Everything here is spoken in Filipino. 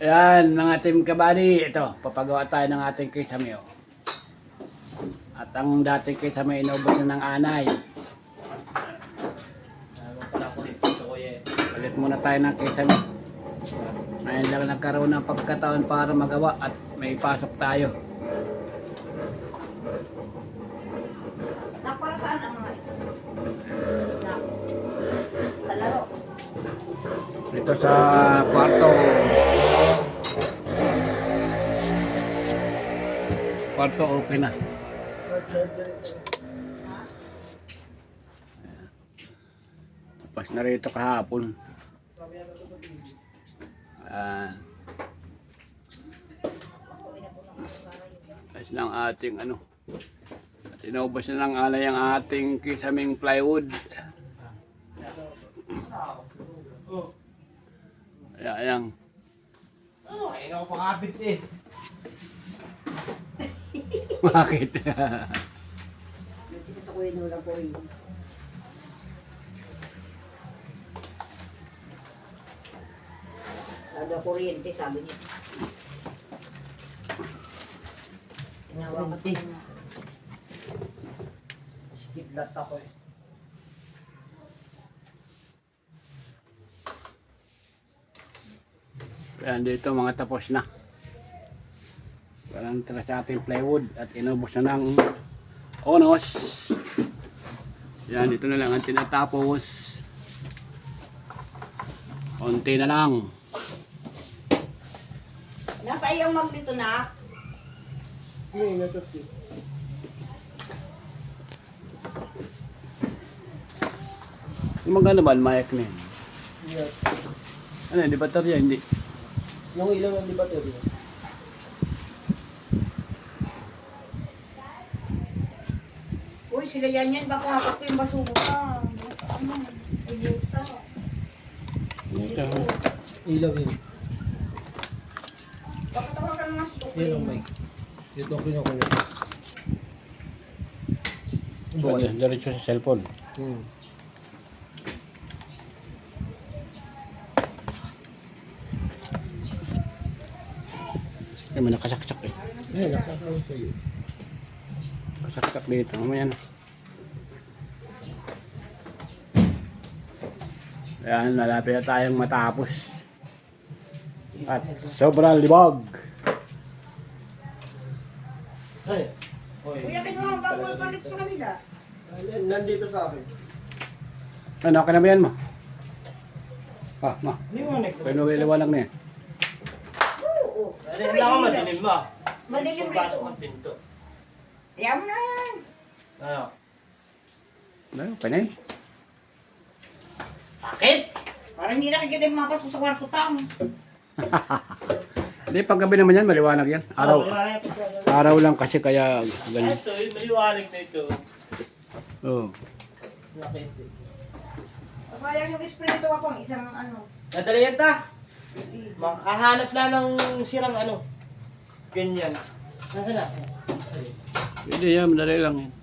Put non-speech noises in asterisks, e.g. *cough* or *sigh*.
Ayan, mga team kabady, ito, papagawa tayo ng ating kisame. oh. At ang dating kisame, inubos na ng anay. Palit muna tayo ng kisame. Ngayon lang nagkaroon ng pagkataon para magawa at may pasok tayo. Nak, para saan ang mga ito? Sa laro. Dito sa kwarto. Kwarto okay na. Tapos na rito kahapon. Ah. Na ang ating ano. Inaubos na ng alay ang ating kisaming plywood. Kaya ayan. Oh, ako pakapit eh. *laughs* Bakit? Dito sa kuya nulang po rin. Lalo kuryente, sabi niya. Tinawa ka Kuryente. Sikidlat ako eh. Ayan dito mga tapos na. Walang tira sa ating plywood at inubos na ng onos. Yan, ito na lang ang tinatapos. Konti na lang. Nasa iyong mag dito na. Hindi, nasa si. Yung magkano ba, mayak na yun? Yeah. Ano, hindi baterya, hindi. Yung ilaw ng libater yun. Uy, sila yan yan. Baka hapag ko yung basuka. Ano? Ay, buta. Ito. Ilaw yun. Tawagan mo nga sa tukay. Yan ang mic. Ito ang kinukuha. Pwede, diretso sa cellphone. Hmm. Ay, may nakasaksak eh. Ayan, nakasasawa sa'yo. Kasaksak dito. Mamaya na. Ayan, malapit na tayong matapos. At sobrang libog. Ay. Kuya, kinuha ang bago palit sa kanila. Nandito sa akin. Ano, okay na ba yan mo? Ah, ma. Liwanag Pwede mo iliwanag na yan. Oo. Ako ilaw. madilim ba? Madilim rito. pinto. Ayaw mo na yan. Ano? Ano, yun. Bakit? Parang hindi nakikita yung mapas ko sa kwarto tamo. *laughs* Hindi, paggabi naman yan, maliwanag yan. Araw, Oh, ito. araw lang kasi kaya ganun. Ito, yung maliwanag na ito. Oo. Bakit? Kaya yung espiritu ako, isang ano. Nadali yan ta. Makahanap na ng sirang ano. Ganyan. Nasaan na? Hindi yan, madali lang yan.